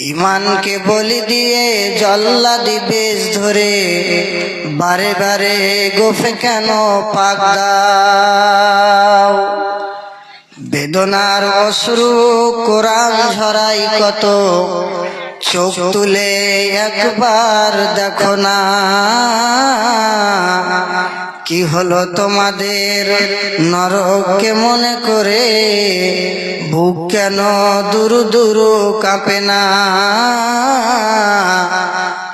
ইমানকে বলি দিয়ে জল্লা দিবেশ ধরে, বারে বারে গোফে কেন পাক দাও? বেদনার অশ্রু কোরআন ঝরাই কত, চোখ তুলে একবার দেখো না। কি হলো তোমাদের? নরককে মনে করে? বুক কেন দুরু দুরু কাঁপে না?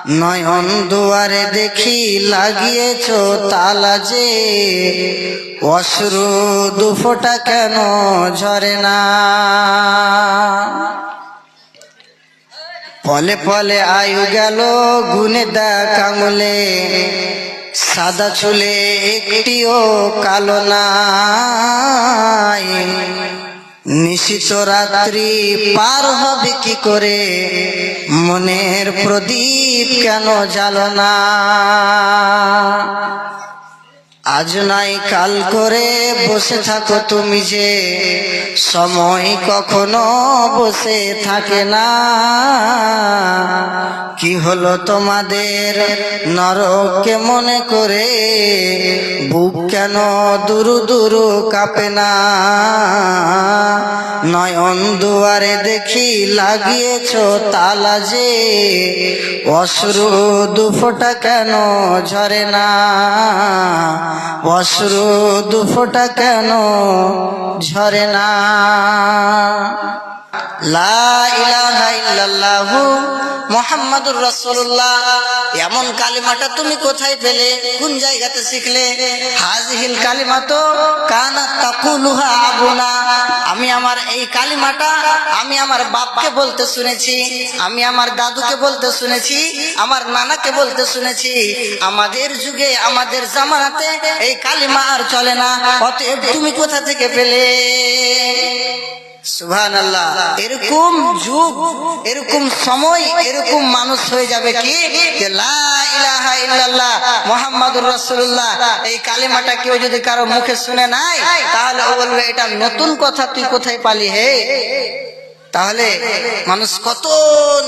নয়ন দুয়ারে দেখি লাগিয়েছ তালা যে, অশ্রু দুফোটা কেন ঝরে না? পলে পলে আয়ু গেল গুনে দেখ আঙুলে সাদা চুলে একটিও কালো নাই। নিশিত রাত্রি পার হবে কি করে? মনের প্রদীপ কেন জ্বালো না? আজ নাই কাল করে বসে থাকো তুমি যে, সময় কখনো বসে থাকে না। কি হলো তোমাদের নরককে মনে করে, বুক কেন দুরু দুরু কাঁপে না? নয়ন দুয়ারে দেখি লাগিয়েছ তালা যে, অশ্রু দুফোটা কেন ঝরে না? অশ্রু দুফোটা কেন ঝরে না? রাসূলুল্লাহ। এমন কালিমাটা তুমি কোথায় পেলে? কোন জায়গাতে শিখলে? হাজিহিল কালিমা তো কানা আবুনা। আমি আমার এই কালিমাটা আমি আমার বাপকে বলতে শুনেছি, আমি আমার দাদুকে বলতে শুনেছি, আমার নানাকে বলতে শুনেছি। আমাদের যুগে, আমাদের জামানাতে এই কালিমা আর চলে না। অতএব তুমি কোথা থেকে পেলে? আল্লাহ এরকম যুগ, এরকম সময়, এরকম মানুষ হয়ে যাবে কি? এই কালিমাটা কেউ যদি কারও মুখে শুনে নাই, তাহলে বলবে, এটা নতুন কথা, তুই কোথায় পালি হে? তাহলে মানুষ কত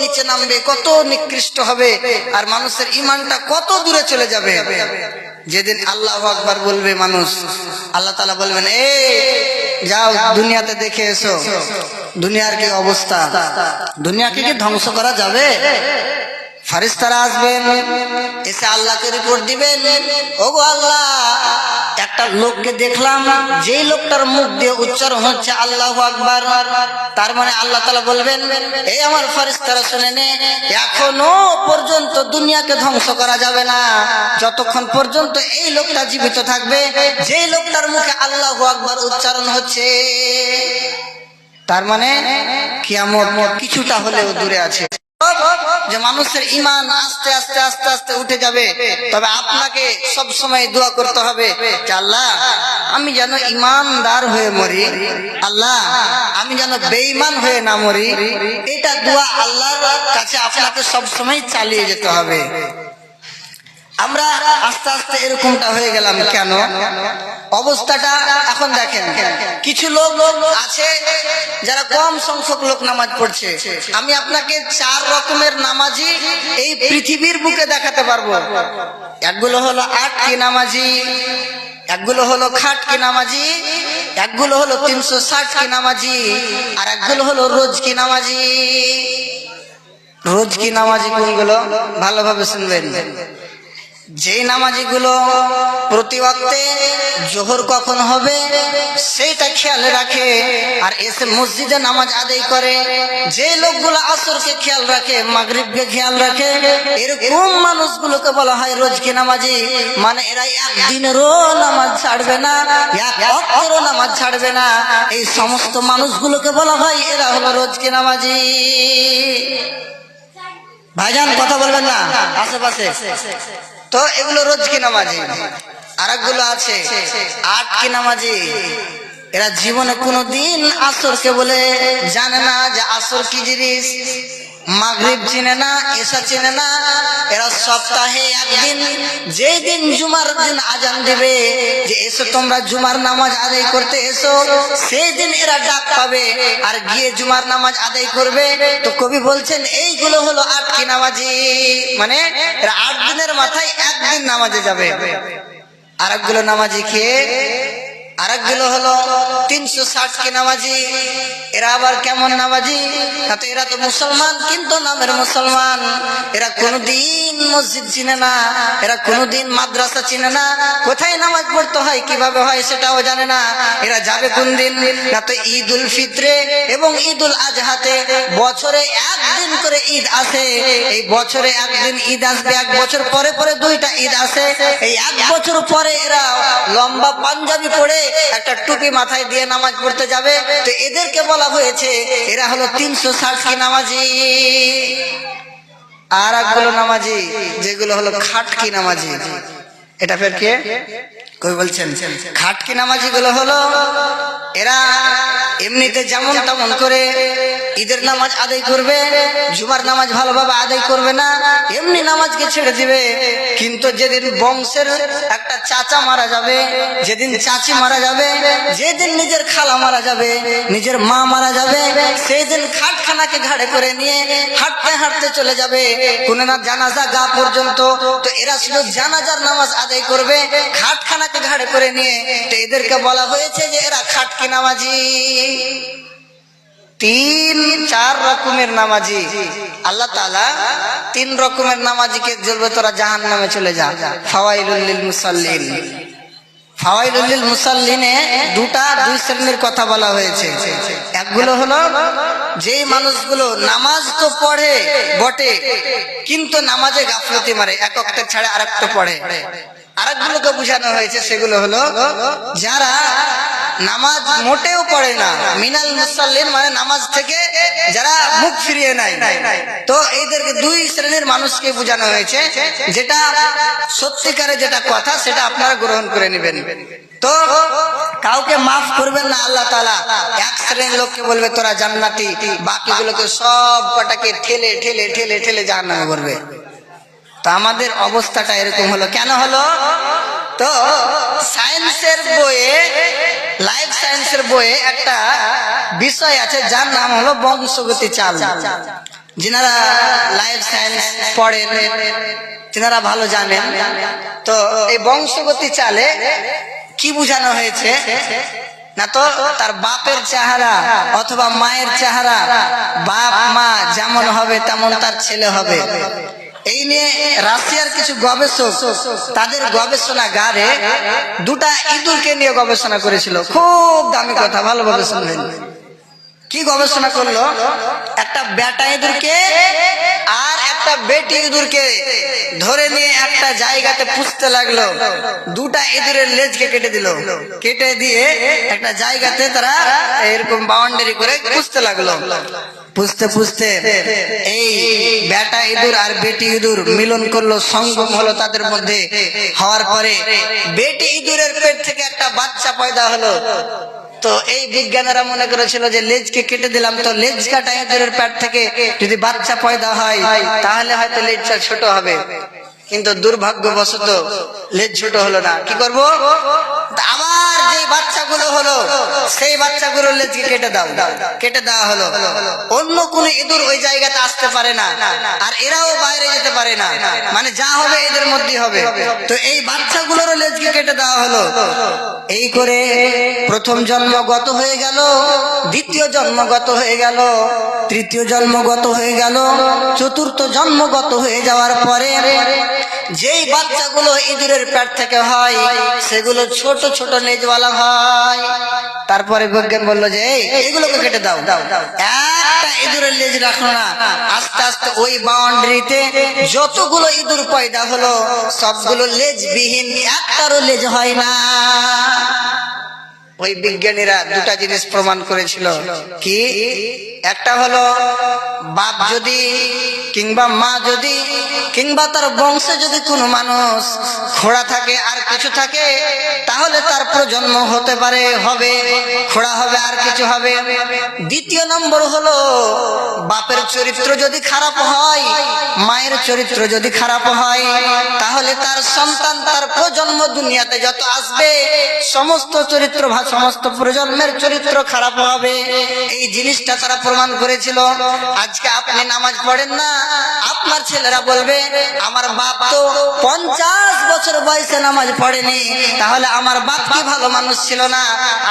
নিচে নামবে, কত নিকৃষ্ট হবে, আর মানুষের ইমানটা কত দূরে চলে যাবে। যেদিন আল্লাহ আকবার বলবে মানুষ, আল্লাহ তালা বলবেন এ যাও দুনিয়াতে দেখে এসো। দুনিয়ার কি অবস্থা? দুনিয়াকে কি ধ্বংস করা যাবে? ফারিস্তারা আসবেন, এসে আল্লাহকে রিপোর্ট দিবেন। ওগো আল্লাহ, একটা লোককে দেখলাম, যেই লোকটার মুখ দিয়ে উচ্চারণ হচ্ছে আল্লাহ আকবার, তার মানে আল্লাহ তালা বলবেন, এই আমার ফারিস্তারা শুনে নে, এখনও পর্যন্ত দুনিয়াকে ধ্বংস করা যাবে না। যতক্ষণ পর্যন্ত এই লোকটা জীবিত থাকবে, যেই লোকটার মুখে আল্লাহ আকবার উচ্চারণ হচ্ছে, তার মানে কিয়ামত কিছুটা হলেও দূরে আছে। যে মানুষের ইমান আস্তে আস্তে আস্তে আস্তে উঠে যাবে। তবে আপনাকে সব সময় দোয়া করতে হবে আল্লাহ, আমি যেন ইমানদার হয়ে মরি। আল্লাহ, আমি যেন বেঈমান হয়ে না মরি। এটা দোয়া আল্লাহর কাছে আপনাকে সব সময় চালিয়ে যেতে হবে। আমরা আস্তে আস্তে এরকমটা হয়ে গেলাম কেন? অবস্থাটা এখন দেখেন। কিছু লোক আছে যারা কম সংখ্যক লোক নামাজ পড়ছে। আমি আপনাকে চার রকমের নামাজি এই পৃথিবীর বুকে দেখাতে পারব। একগুলো হলো আট কি নামাজি, একগুলো হলো খাট কি নামাজি, একগুলো হলো তিনশো ষাট কি নামাজি, আর একগুলো হলো রোজ কি নামাজি। রোজ কি নামাজি কোনগুলো? ভালোভাবে শুনবেন। যেই নামাজিগুলো প্রতি ওয়াক্তে জোহর কখন হবে, সেইটা খেয়াল রাখে আর এসে মসজিদে নামাজ আদায় করে। যে লোকগুলো আসরকে খেয়াল রাখে, মাগরিবকে খেয়াল রাখে, এরকম মানুষগুলোকে বলা হয় রোজকে নামাজি। মানে এরা একদিনেরও নামাজ ছাড়বে না, এক নামাজ ছাড়বে না। এই সমস্ত মানুষগুলোকে বলা হয় এরা হলো রোজকে নামাজি। ভাইজান, কথা বলবেন না? আশেপাশে? তো এগুলো রোজ কি নামাজি? আর একগুলো আছে, আট কি নামাজি? এরা জীবনে কোনো দিন আসরকে বলে জানে না যে আসর কি জিনিস? মাগরিব চিনে না এসা চিনে না, এরা সপ্তাহে একদিন যেই দিন জুমার দিন আজান দিবে, যে এসো তোমরা জুমার নামাজ আদায় করতে এসো সেই দিন এরা ডাক পাবে, আর গিয়ে জুমার নামাজ আদায় করবে। তো কবি বলছেন, এইগুলো হলো আটকি নামাজি। মানে এরা আট দিনের মাথায় একদিন নামাজে যাবে। আরেকগুলো নামাজি কে? আরেকগুলো হলো তিনশো ষাট কে নামাজি? এরা আবার কেমন নামাজি? না তো এরা তো মুসলমান, কিন্তু নামের মুসলমান। এরা কোনোদিন মসজিদ চিনে না, এরা মাদ্রাসা চিনে না। কোথায় নামাজ পড়তে হয়, কীভাবে হয় সেটাও জানে না। এরা যাবে কোন দিন? না তো ঈদ উল ফিত্রে এবং ঈদ উল আজহাতে। বছরে একদিন করে ঈদ আসে। এই বছরে একদিন ঈদ আসবে, এক বছর পরে পরে দুইটা ঈদ আসে। এই এক বছর পরে এরা লম্বা পাঞ্জাবি পরে একটা টুপি মাথায় দিয়ে নামাজ পড়তে যাবে। তো এদেরকে বলা হয়েছে, এরা হলো তিনশো ষাট কি নামাজি। আর একগুলো নামাজি, যেগুলো হলো খাটকি নামাজি। এটা ফের কে? কই বলছেন? খাটকি নামাজি গুলো হলো, এরা এমনিতে যেমন তেমন করে ঈদের নামাজ আদায় করবে, জুমার নামাজ ভালোভাবে আদায় করবে না, এমনি নামাজকে ছেড়ে দিবে। কিন্তু যেদিন বংশের একটা চাচা মারা যাবে, যেদিন চাচি মারা যাবে, যেদিন নিজের খালা মারা যাবে, নিজের মা মারা যাবে সেই দিন খাটখানাকে ঘাড়ে করে নিয়ে হাঁটতে হাঁটতে চলে যাবে। কোন না জানাজা গা পর্যন্ত, তো এরা শুধু জানাজার নামাজ আদায় করবে, খাটখানাকে ঘাড়ে করে নিয়ে। তো এদেরকে বলা হয়েছে যে এরা খাটকি নামাজি। তিন, চার রকমের নামাজি। আল্লাহ তালা তিন রকমের নামাজিকে বলবে তোরা জাহান নামে চলে যা। ফাওয়াইলুল মুসাল্লিন। ফাওয়াইলুল মুসাল্লিনে দুটা দুই শ্রেণির কথা বলা হয়েছে। একগুলো হলো, যেই মানুষগুলো নামাজ তো পড়ে, বটে, কিন্তু নামাজে গাফলতি মারে, এক একটা ছাড়া আরেকটা পড়ে। আরেকগুলোকে বোঝানো হয়েছে, সেগুলো হলো যারা নামাজ মোটেও পড়ে না, মিনাল মুসাল্লিন মানে নামাজ থেকে যারা মুখ ফিরিয়ে নাই। তো এইদেরকে দুই শ্রেণির মানুষকে বোঝানো হয়েছে, যেটা সত্যিকারে যেটা কথা, সেটা আপনারা গ্রহণ করে নেবেন। তো কাউকে মাফ করবেন না আল্লাহ তালা এক শ্রেণির লোককে বলবে, তোরা জান্নাতি, বাকিগুলোকে সব কটাকে ঠেলে ঠেলে ঠেলে ঠেলে জাহান্নামে করবে তো আমাদের অবস্থাটা এরকম হলো। কেন হলো? তো সায়েন্সের বইয়ে, লাইফ সায়েন্সের বইয়ে একটা বিষয় আছে, যার নাম হলো বংশগতি চাল। যিনারা লাইফ সায়েন্স পড়েন, তিনারা ভালো জানেন। তো এই বংশগতি চালে কি বোঝানো হয়েছে? না তো, তার বাপের চেহারা অথবা মায়ের চেহারা, বাপ, মা, যেমন হবে তেমন তার ছেলে হবে। এই নিয়ে রাশিয়ার কিছু গবেষক তাদের গবেষণাগারে দুটা ইঁদুরকে নিয়ে গবেষণা করেছিল। খুব দামি কথা ভালো ভালোভাবে শুনবেন কি গবেষণা করল? একটা বেটা ইঁদুরকে আর একটা বেটি ইঁদুরকে ধরে নিয়ে একটা জায়গাতে পুষতে লাগল। দুটা ইঁদুরের লেজকে কেটে দিল। কেটে দিয়ে একটা জায়গাতে তারা এরকম বাউন্ডারি করে পুষতে লাগল। পুষতে পুষতে এই বেটা ইঁদুর আর বেটি ইঁদুর মিলন করল, সঙ্গম হলো তাদের মধ্যে। হওয়ার পরে বেটি ইঁদুরের পেট থেকে একটা বাচ্চা পয়দা হলো। তো এই বিজ্ঞানীরা মনে করেছিল যে লেজকে কেটে দিলাম, তো লেজ কাটা ইঁদুরের পেট থেকে যদি বাচ্চা পয়দা হয়, তাহলে হয়তো লেজটা ছোট হবে। কিন্তু দুর্ভাগ্যবশত লেজ ছোট হলো না। কি করব? আবার যে বাচ্চাগুলো হলো, সেই লেজকে কেটে দাও, কেটে দেওয়া হলো। অন্য ইঁদুর ওই জায়গাতে আসতে পারে না, আর এরাও বাইরে যেতে পারে না। মানে যা হবে এদের হবে। তো এই বাচ্চাগুলোরও লেজকে কেটে দেওয়া হলো। এই করে প্রথম জন্মগত হয়ে গেল, দ্বিতীয় জন্মগত হয়ে গেল, তৃতীয় জন্মগত হয়ে গেল, চতুর্থ জন্মগত হয়ে যাওয়ার পরে যেই বাচ্চাগুলো ইঁদুরের পেট থেকে হয়, সেগুলো ছোট ছোট নেজওয়ালা হয়। তারপরে বিজ্ঞান বলল যে এগুলোকে কেটে দাও। ওই বাউন্ডারিতে যতগুলো ইঁদুর হলো, সবগুলো লেজ বিহীন লেজ হয় না। ওই বিজ্ঞানীরা দুটা জিনিস প্রমাণ করেছিল। কি? একটা হলো বাপ যদি কিংবা মা যদি কিংবা তার বংশে যদি কোনো মানুষ খোড়া থাকে আর কিছু থাকে, তাহলে তার প্রজন্ম হতে পারে, হবে, খোড়া হবে, আর কিছু হবে। দ্বিতীয় নম্বর হলো বাপের চরিত্র যদি খারাপ হয়, মায়ের চরিত্র যদি খারাপ হয়, তাহলে তার সন্তান, তার প্রজন্ম দুনিয়াতে যত আসবে, সমস্ত চরিত্র সমস্ত প্রজন্মের চরিত্র খারাপ হবে। এই জিনিসটা তারা প্রমাণ করেছিল। আজকে আপনি নামাজ পড়েন না। আপনার ছেলেরা বলবে, আমার বাপ তো পঞ্চাশ বছর বয়সে নামাজ পড়েনি। তাহলে আমার বাপ কি ভালো মানুষ ছিল না?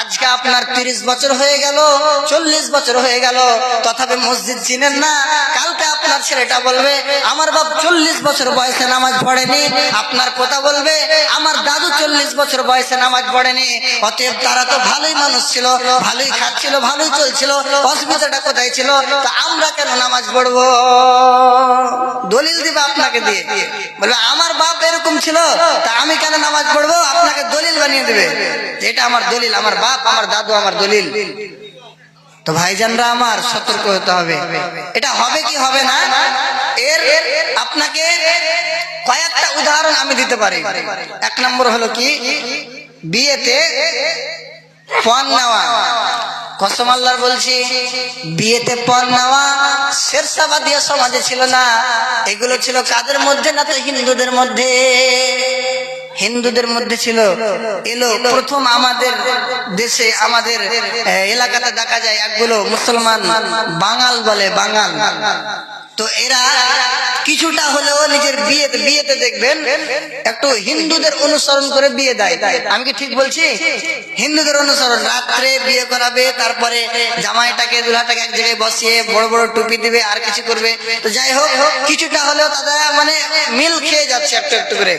আজকে আপনার তিরিশ বছর হয়ে গেল, চল্লিশ বছর হয়ে গেল। তথাপি মসজিদ চিনেন না? কালকে আপনার ছেলেটা বলবে, আমার বাপ চল্লিশ বছর বয়সে নামাজ পড়েনি। আপনার কথা বলবে, আমার দাদু চল্লিশ বছর বয়সে নামাজ পড়েনি। অতএব তারা তো ভালোই মানুষ ছিল, ভালোই খাচ্ছিল, ভালোই চলছিল। অসুবিধাটা কোথায় ছিল, তা আমরা কেন নামাজ পড়ব? দলিল দিবে আপনাকে দিয়ে। বলবে, আমার বাপ এরকম ছিল, তা আমি কেন নামাজ পড়ব? আপনাকে দলিল বানিয়ে দেবে। এটা আমার দলিল, আমার বাপ, আমার দাদু, আমার দলিল। তো ভাইজানরা আমার সতর্ক হতে হবে। এটা হবে কি হবে না? এর আপনাকে কয়েকটা উদাহরণ আমি দিতে পারি। এক নম্বর হলো কি? বিয়েতে পণ নেওয়া। কসম আল্লাহর বলছি, বিয়েতে পণ নেওয়া শেরশাবাদীয় সমাজে ছিল না। এগুলো ছিল কাদের মধ্যে না তো হিন্দুদের মধ্যে? হিন্দুদের মধ্যে ছিল। এলো প্রথম আমাদের দেশে, আমাদের এলাকাতে দেখা যায় একগুলো মুসলমান বাঙাল বলে, বাঙাল। তো এরা কিছুটা হলেও নিজের বিয়েতে বিয়েতে দেখবেন, একটু হিন্দুদের অনুসরণ করে বিয়ে দেয়। আমি কি ঠিক বলছি? হিন্দুদের অনুসরণ। রাত্রে বিয়ে করাবে, তারপরে জামাইটাকে, দুলাটাকে এক জায়গায় বসিয়ে বড় বড় টুপি দিবে, আর কিছু করবে। তো যাই হোক, কিছুটা হলেও তাদের মানে মিল খেয়ে যাচ্ছে একটু একটু করে।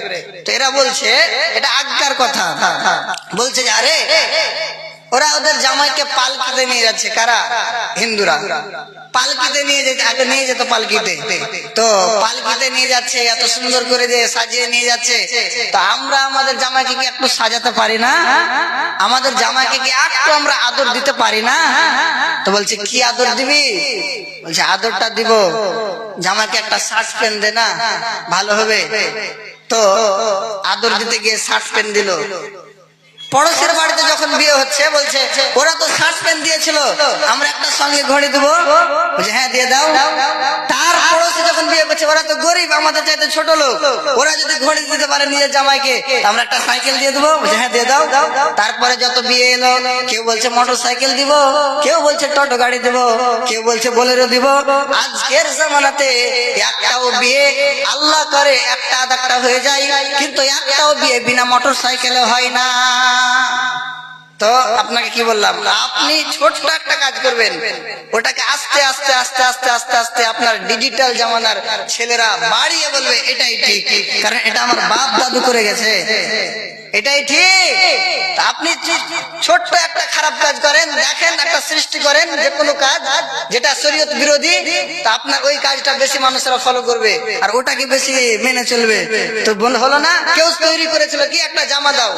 তো এরা বলছে, এটা আগকার কথা। বলছে যে, আরে ওরা ওদের জামাইকে পালকিতে নিয়ে যাচ্ছে, কারা? হিন্দুরা। পালকিতে নিয়ে যেতে আগে নিয়ে যেত পালকিতে। তো পালকিতে নিয়ে যাচ্ছে, এত সুন্দর করে যে সাজিয়ে নিয়ে যাচ্ছে। তো আমরা আমাদের জামাইকে কি একটু সাজাতে পারি না? আমাদের জামাইকে কি একটু আমরা আদর দিতে পারি না? তো বলছে, কি আদর দিবি? বলছে, আদরটা দিব। জামাইকে একটা শার্ট প্যান্ট দে না, ভালো হবে। তো আদর দিতে গিয়ে শার্ট প্যান্ট দিল। পড়োশের বাড়িতে যখন বিয়ে হচ্ছে, বলছে, ওরা তো শার্ট প্যান্ট দিয়েছিল, আমরা একটা সঙ্গে ঘড়ি দেবো। হ্যাঁ দিয়ে দাও। তার পড়োশে যখন বিয়ে করছে, ওরা তো গরিব, আমাদের চাইতে ছোট লোক। ওরা যদি ঘড়ি দিতে পারে নিজের জামাইকে আমরা একটা সাইকেল দিয়ে দেবো। হ্যাঁ দিয়ে দাও। তারপরে যত বিয়ে এলো, কেউ বলছে, মোটর সাইকেল দিব। কেউ বলছে, টোটো গাড়ি দিব। কেউ বলছে, বোলেরো দিব। আজকের জামানাতে একটাও বিয়ে আল্লাহ করে, একটা আধারটা হয়ে যায়। কিন্তু একটাও বিয়ে বিনা মোটর সাইকেলে হয় না। তো আপনাকে কি বললাম? আপনি ছোট্ট একটা কাজ করবেন। ওটাকে আস্তে আস্তে আস্তে আস্তে আস্তে আস্তে আপনার ডিজিটাল জামানার ছেলেরা বাড়িয়ে বলবে, এটাই ঠিক। কারণ এটা আমার বাপ দাদু করে গেছে। এটাই ঠিক। আপনি ছোট্ট একটা খারাপ কাজ করেন, দেখেন একটা সৃষ্টি করেন যে কোনো কাজ যেটা শরীয়ত বিরোধী, তা আপনার ওই কাজটা বেশি মানুষেরা ফলো করবে আর ওটাকে বেশি মেনে চলবে। তো বল হলো না? কেউ তৈরি করেছিল কি? একটা জামা দাও।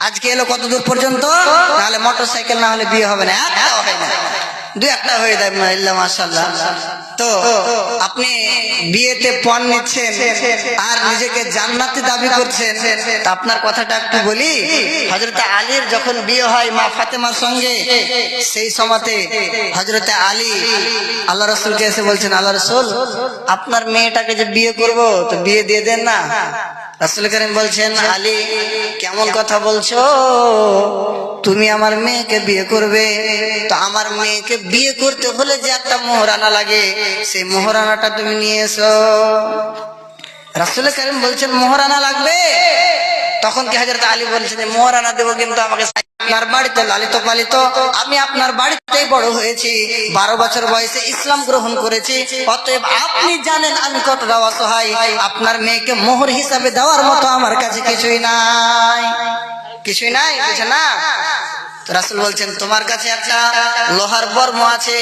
আজকে এলো কত দূর পর্যন্ত? তাহলে মোটর সাইকেল না হলে বিয়ে হবে না। দুই একটা হয়ে যায় মাশাআল্লাহ। তো আপনি বিয়েতে পণ নিচ্ছেন আর নিজেকে জান্নাতে দাবি করছেন আপনার কথাটা একটু বলি। হজরত আলীর যখন বিয়ে হয় মা ফাতেমার সঙ্গে, সেই সময়তে হজরত আলী আল্লাহ রসুলকে এসে বলছেন আল্লাহ রসুল, আপনার মেয়েটাকে যে বিয়ে করব, তো বিয়ে দিয়ে দেন না? রাসুল করিম বলছেন, আলী, কেমন কথা বলছো? তুমি আমার মেয়েকে বিয়ে করবে। তো আমার মেয়েকে বিয়ে করতে হলে যে একটা মোহরানা লাগে, সেই মোহরানাটা তুমি নিয়ে এসো। রাসুল করিম বলছেন, মোহরানা লাগবে? তখন কি হাজার আলী বলছেন মোহরানা দেবো কিন্তু আমাকে আপনার বাড়িতে লালিত পালিত, আমি আপনার বাড়িতে বড় হয়েছি, বারো বছর বয়সে ইসলাম গ্রহণ করেছি, অতএব আপনি জানেন আমি কতটা অসহায়, আপনার মেয়েকে মোহর হিসাবে দেওয়ার মতো আমার কাছে কিছুই নাই। কিছুই নাই না। রাসুল বলছেন, তোমার কাছে একটা লোহার বর্ম আছে।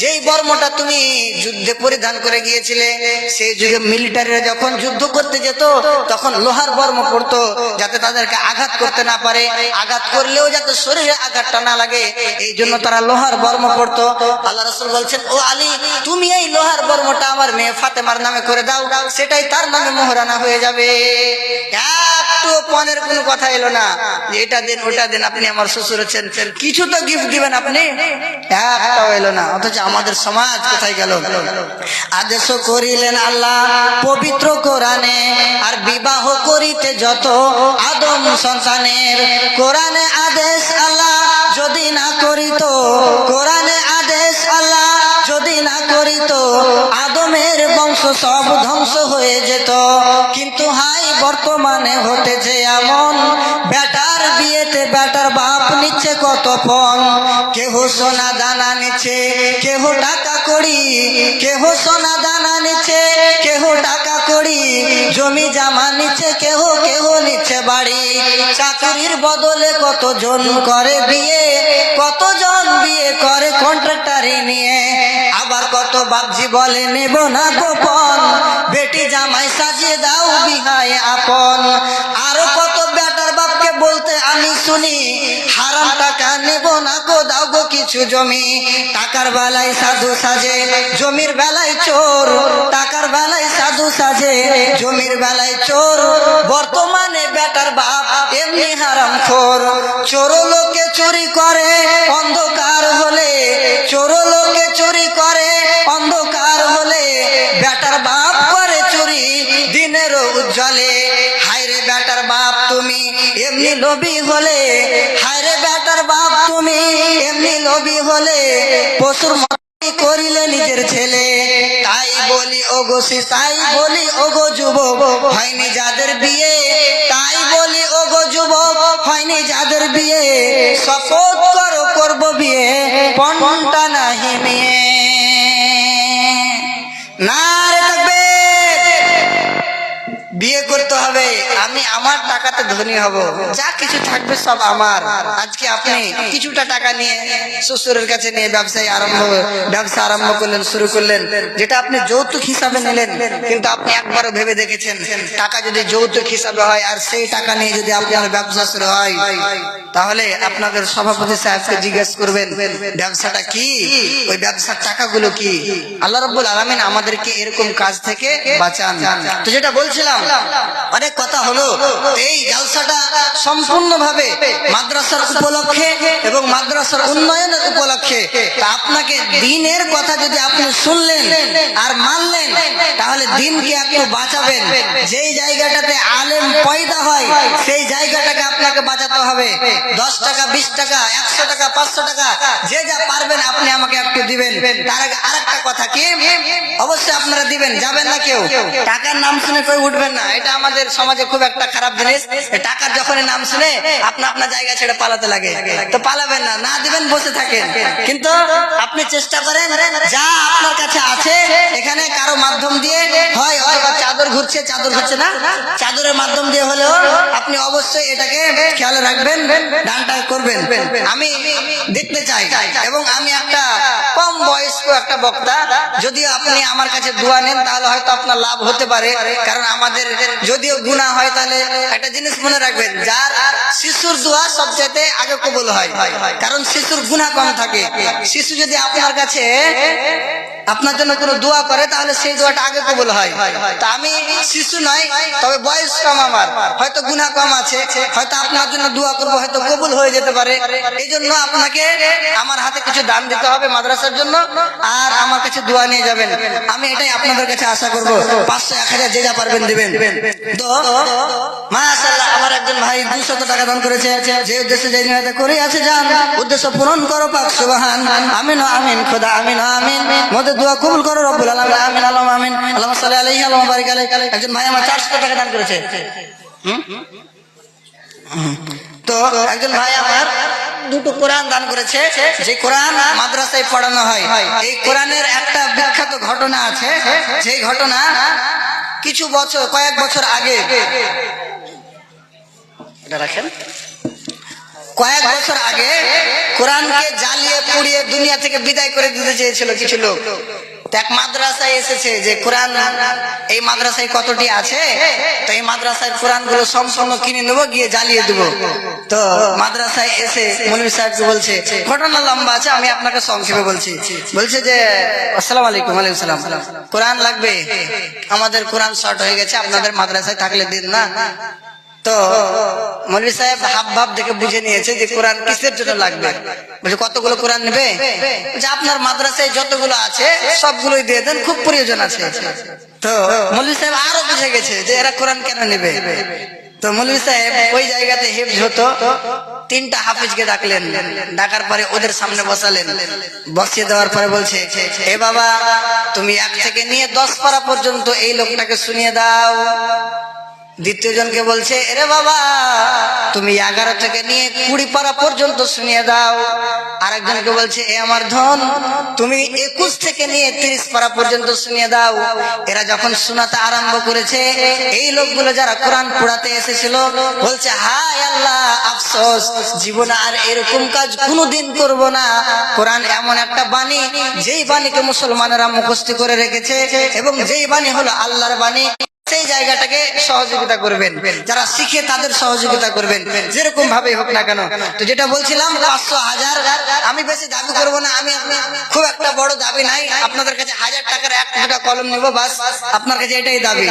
যেই বর্মটা তুমি যুদ্ধে পরিধান করে গিয়েছিলে, সেই যুগে মিলিটারিরা যখন যুদ্ধ করতে যেত, তখন লোহার বর্ম পড়তো, যাতে তাদেরকে আঘাত করতে না পারে। আঘাত করলেও যাতে শরীরে আঘাতটা না লাগে, এই জন্য তারা লোহার বর্ম পড়তো। আল্লাহ রাসুল বলছেন, ও আলী, তুমি এই লোহার বর্মটা আমার মেয়ে ফাতেমার নামে করে দাও। সেটাই তার নামে মোহরানা হয়ে যাবে। একটু পনেরো কোনো কথা এলো না, এটা দিন, ওটা দিন, আপনি আমার শ্বশুর হচ্ছেন কিছু তো গিফট দিবেন আপনি? একটাও এলো না, অথচ আমাদের সমাজ কোথায় গেল? আদেশ করিলেন আল্লাহ, পবিত্র কোরআনে, আর বিবাহ করিতে যত আদম সন্তানের, কোরআনে আদেশ আল্লাহ যদি না করিত, কোরআনে আদেশ আল্লাহ যদি না করিত, আদমের বংশ সব ধ্বংস হয়ে যেত। কিন্তু হাই বর্তমানে হতেছে এমন, বেটার বিয়েতে বেটার বাপ নিচ্ছে কত পণ কেহ সোনা দানা নিচ্ছে, কেহ টাকা করি কেহ সোনা দানা নিচ্ছে, কেহ টাকা করি জমি জামা নিচ্ছে, কেহ কেহ নিচ্ছে বাড়ি। চাকরির বদলে কতজন করে বিয়ে? কতজন বিয়ে করে কন্ট্রাক্টারি নিয়ে? আবার কত বাবজি বলে, নেব না গোপন। বেটি জামাই সাজিয়ে দাও বিহায় আপন। আরও কত শুনি হারাম টাকা নেব না গো, দাও গো কিছু জমি। টাকার বেলায় সাধু সাজে, জমির বেলায় চোর। টাকার বেলায় সাধু সাজে, জমির বেলায় চোর। বর্তমানে বেটার বাপ এমনি হারাম খোর। চোর লোকে চুরি করে, অন্ধকার হলে। চোর লোকে চুরি করে, অন্ধকার হলে। বেটার বাপ করে চুরি দিনের উজ্জ্বলে। বাপ তুমি, এমনি লোভী হলে, হায়রে বেটার বাপ তুমি, এমনি লোভী হলে, পশুর করিলে নিজের ছেলে। তাই বলি, ওগো সে তাই বলি, ওগো যুবক, হয়নি যাদের বিয়ে, তাই বলি, ওগো যুবক, হয়নি যাদের বিয়ে, শপথ করো, করব বিয়ে পণটা নাহি মেয়ে। না বিয়ে করতে হবে। আমি আমার টাকাতে ধনী হব। যা কিছু থাকবে সব আমার। আজকে আপনি কিছুটা টাকা নিয়ে শ্বশুরের কাছে নিয়ে ব্যবসায় আরম্ভ ব্যবসা আরম্ভ করলেন, শুরু করলেন। যেটা আপনি যৌতুক হিসাবে নিলেন, কিন্তু আপনি একবারও ভেবে দেখেছেন, টাকা যদি যৌতুক হিসাবে হয় আর সেই টাকা নিয়ে যদি আপনার ব্যবসা শুরু হয়, তাহলে আপনাদের সভাপতি সাহেবকে জিজ্ঞেস করবেন, ব্যবসাটা কি? ওই ব্যবসার টাকাগুলো কি? আল্লাহ রব্বুল আলমিন আমাদেরকে এরকম কাজ থেকে বাঁচান। তো যেটা বলছিলাম অনেক কথা হলো। এই জালসাটা সম্পূর্ণভাবে মাদ্রাসার উপলক্ষে এবং মাদ্রাসার উন্নয়নের উপলক্ষে। আপনাকে দিনের কথা যদি আপনি শুনলেন আর মানলেন, তাহলে দিনকে একটু বাঁচাবেন। যেই জায়গাটাতে আলেম পয়দা হয়, সেই জায়গাটাকে আপনাকে বাঁচাতে হবে। দশ টাকা, বিশ টাকা, একশো টাকা, পাঁচশো টাকা, যে যা পারবেন আপনি আমাকে একটু দিবেন। তার আগে আরেকটা কথা কি? অবশ্যই আপনারা দিবেন, যাবেন না কেউ। টাকার নাম শুনে কেউ উঠবেন না? এটা আমাদের সমাজে খুব একটা খারাপ জিনিস। টাকার যখনই নাম শুনে আপনা আপনার জায়গা ছেড়ে পালাতে লাগে। তো পালাবেন না না দিবেন, বসে থাকেন। কিন্তু আপনি চেষ্টা করেন, যা আপনার কাছে আছে, এখানে কারও মাধ্যম দিয়ে হয়, অথবা চাদর ঘুরছে চাদর ঘুরছে না। চাদরের মাধ্যম দিয়ে হলেও আপনি অবশ্যই এটাকে খেয়াল রাখবেন, দানটা করবেন। আমি দেখতে চাই, এবং আমি একটা কম বয়স্ক একটা বক্তা যদি আপনি আমার কাছে দোয়া নেন, তাহলে হয়তো আপনার লাভ হতে পারে, কারণ আমাদের যদিও গুণা হয়, তাহলে একটা জিনিস মনে রাখবেন, যার শিশুর দোয়া সবচেয়ে আগে কবুল হয়। কারণ শিশুর গুণা কম থাকে। শিশু যদি আপনার কাছে আপনার জন্য কোনো দোয়া করে, তাহলে সেই দোয়াটা আগে কবুল হয়। তা আমি শিশু নয়, তবে বয়স কম আমার। হয়তো গুণা কম আছে, হয়তো আপনার জন্য দোয়া করব, হয়তো কবুল হয়ে যেতে পারে। এই জন্য আপনাকে আমার হাতে কিছু দান দিতে হবে মাদ্রাসার জন্য, আর আমার কাছে দোয়া নিয়ে যাবেন। আমি এটাই আপনাদের কাছে আশা করব। পাঁচশো এক হাজার যে যা পারবেন দিবেন। তো আমার একজন ভাই দুশত টাকা দান করেছে। যে উদ্দেশ্যে যে নিয়তে করে আছে যান, উদ্দেশ্য পূরণ করো পাক সুবহান। আমিন আমিন, খোদা, আমিন আমিন। মোদের দোয়া কবুল করো রব্বুল আলামিন, আমিন আল্লাহ আমিন আল্লাহ সাল্লাল্লাহু আলাইহি আল্লাহ বারিক আলাইহি। একজন ভাই আমার 400 টাকা দান করেছে। হুম? তো একজন ভাই আমার দুটো কোরআন দান করেছে। যে কোরআন মাদ্রাসায় পড়ানো হয়, এই কোরআনের একটা বিখ্যাত ঘটনা আছে। যে ঘটনা কিছু বছর, কয়েক বছর আগে। এটা রাখেন। কয়েক বছর আগে কোরআনকে জ্বালিয়ে পুড়িয়ে দুনিয়া থেকে বিদায় করে দিতে চেয়েছিল কিছু লোক। এক মাদ্রাসায় এসেছে যে, কোরআন, এই মাদ্রাসায় কতটি আছে? তো এই মাদ্রাসায় কোরআনগুলো সম্পূর্ণ কিনে নেব, গিয়ে জ্বালিয়ে দেবো। তো মাদ্রাসায় এসে মৌলভী সাহেবকে বলছে, ঘটনা লম্বা আছে, আমি আপনাকে সংক্ষেপে বলছি। বলছে যে, আসসালাম আলাইকুম আলাইকুম সালাম। কোরআন লাগবে? আমাদের কোরআন শর্ট হয়ে গেছে, আপনাদের মাদ্রাসায় থাকলে দিন না। তো মৌলভী সাহেব হাব ভাব দেখে বুঝে নিয়েছে যে কোরআন কিসের জন্য লাগবে? বলছে, কতগুলো কোরআন নেবে? যে আপনার মাদ্রাসায় যতগুলো আছে, সবগুলোই দিয়ে দেন, খুব প্রয়োজন আছে। তো মৌলভী সাহেব আরও বুঝে গেছে যে এরা কোরআন কেন নেবে? তো মৌলভী সাহেব ওই জায়গাতে হেফজ হতো, তিনটা হাফিজকে ডাকলেন। ডাকার পরে ওদের সামনে বসালেন। বসিয়ে দেওয়ার পরে বলছে, এ বাবা, তুমি এক থেকে নিয়ে দশ পারা পর্যন্ত এই লোকটাকে শুনিয়ে দাও। দ্বিতীয় জনকে বলছে, এরে বাবা, তুমি এগারো থেকে নিয়ে কুড়ি পারা পর্যন্ত শুনিয়ে দাও। আরেকজনকে বলছে, এ আমার ধন, তুমি একুশ থেকে নিয়ে তিরিশ পারা পর্যন্ত শুনিয়ে দাও। এরা যখন শোনাতে আরম্ভ করেছে, এই লোকগুলো যারা কোরআন পোড়াতে এসেছিল, বলছে, হায় আল্লাহ, আফসোস, জীবনে আর এরকম কাজ কোনোদিন করব না। কোরআন এমন একটা বাণী, যেই বাণীকে মুসলমানেরা মুখস্থ করে রেখেছে, এবং যেই বাণী হলো আল্লাহর বাণী সেই জায়গাটাকে সহযোগিতা করবেন। যারা শিখে তাদের সহযোগিতা করবেন। যেরকম ভাবে হোক না কেন। তো যেটা বলছিলাম, পাঁচশো হাজার, আমি বেশি দাবি করব না, আমি খুব একটা বড় দাবি নাই। আপনাদের কাছে হাজার টাকার এক টাকা কলম নেব, বাস। আপনার কাছে এটাই দাবি।